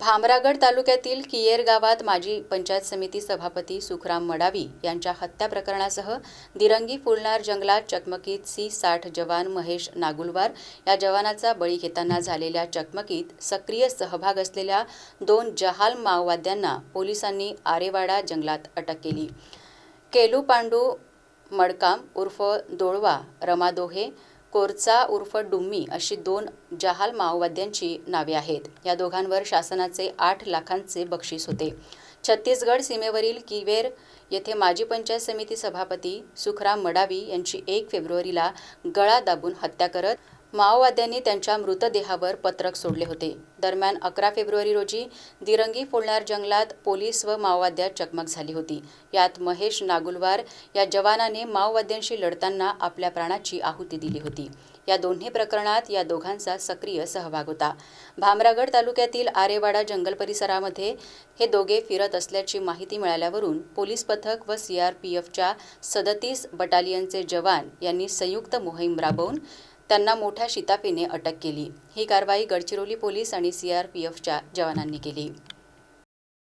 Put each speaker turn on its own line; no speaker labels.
भामरागड तालुक्यातील कियेर गावात माजी पंचायत समिती सभापती सुखराम मडावी यांच्या हत्या प्रकरणासह दिरंगी फुलणार जंगलात चकमकीत सी साठ जवान महेश नागुलवार या जवानाचा बळी घेताना झालेल्या चकमकीत सक्रिय सहभाग असलेल्या दोन जहाल माओवाद्यांना पोलिसांनी आरेवाडा जंगलात अटक केली. केलू पांडू मडकाम उर्फ दोळवा रमा दोहे कोरचा उर्फ डुम्मी अशी दोन जहाल माओवाद्यांची नावे आहेत. या दोघांवर शासनाचे आठ लाखांचे बक्षीस होते. छत्तीसगड सीमेवरील किवेर येथे माजी पंचायत समिती सभापती सुखराम मडावी यांची एक फेब्रुवारीला गळा दाबून हत्या करत माओवाद्यांनी त्यांच्या मृतदेहावर पत्रक सोडले होते. दरम्यान अकरा फेब्रुवारी रोजी दिरंगी फोडणार जंगलात पोलीस व माओवाद्यात चकमक झाली होती. यात महेश नागुलवार या जवानाने माओवाद्यांशी लढताना आपल्या प्राणाची आहुती दिली होती. या दोन्ही प्रकरणात या दोघांचा सक्रिय सहभाग होता. भामरागड तालुक्यातील आरेवाडा जंगल परिसरामध्ये हे दोघे फिरत असल्याची माहिती मिळाल्यावरून पोलीस पथक व सीआरपीएफच्या सदतीस बटालियनचे जवान यांनी संयुक्त मोहीम राबवून त्यांना मोठ्या शिताफीने अटक केली. ही कारवाई गडचिरोली पोलीस आणि सीआरपीएफच्या जवानांनी केली.